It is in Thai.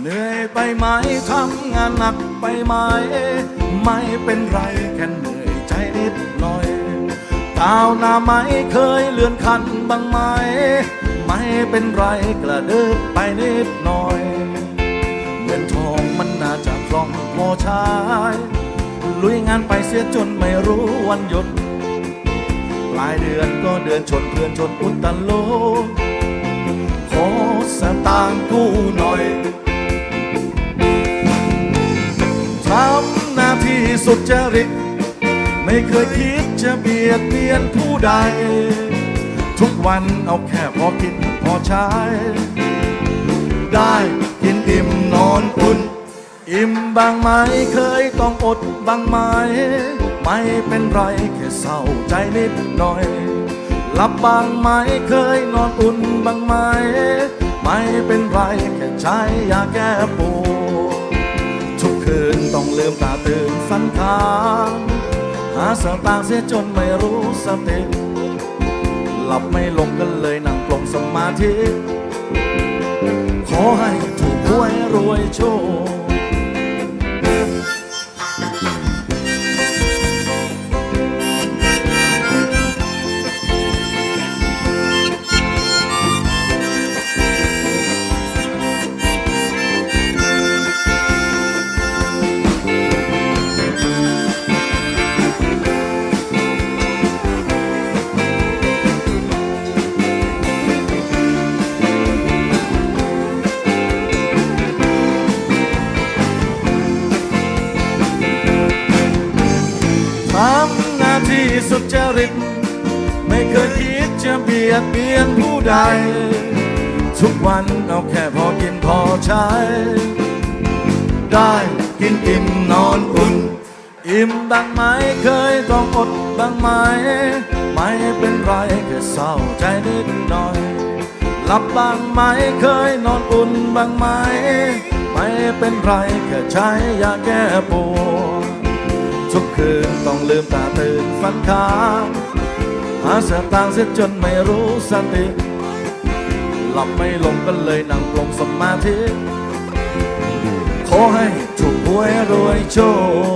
เหนื่อยไปไหมทำงานหนักไปไหม ไม่เป็นไรแค่เหนื่อยใจนิดหน่อย กาวหน้าไหมเคยเลื่อนขันบ้างไหม ไม่เป็นไรกระเดิบไปนิดหน่อย เงินทองมันน่าจะคล่องพอใช้ลุยงานไปเสียจนไม่รู้วันหยุด ปลายเดือนก็เดือนชนเพื่อนชนอุตโลขอสตางค์กู้หน่อยทำหน้าที่สุดจริต ไม่เคยคิดจะเบียดเบียนผู้ใด ทุกวันเอาแค่พอกินพอใช้ ได้กินอิ่มนอนอุ่น อิ่มบางไหมเคยต้องอดบางไหม ไม่เป็นไรแค่เศร้าใจนิดหน่อยหลับบางไหมเคยนอนอุ่นบางไหม ไม่เป็นไรแค่ใจอยาแก้ปวดทุกคืนต้องลืมตาตื่นฝันค้าง หาสตางค์เสียจนไม่รู้สติหลับไม่ลงกันเลยนั่งปลงสมาธิ ขอให้ถูกหวยรวยโชค ที่สุจริต ไม่เคยคิดจะเบียดเบียนผู้ใด ทุกวันเอาแค่พอกินพอใช้ ได้กินอิ่มนอนอุ่น อิ่มบ้างไหมเคยต้องอดบ้างไหม ไม่เป็นไรแค่เศร้าใจนิดหน่อยหลับบ้างไหมเคยนอนอุ่นบ้างไหม ไม่เป็นไรแค่ใช้ยาแก้ปวด ทุกคืนต้องลืมตาตื่นฝันค้างหาสตางค์เสียจนไม่รู้สติ หลับไม่ลงก็เลยนั่งปลงสมาธิ ขอให้ถูกหวยรวยโชค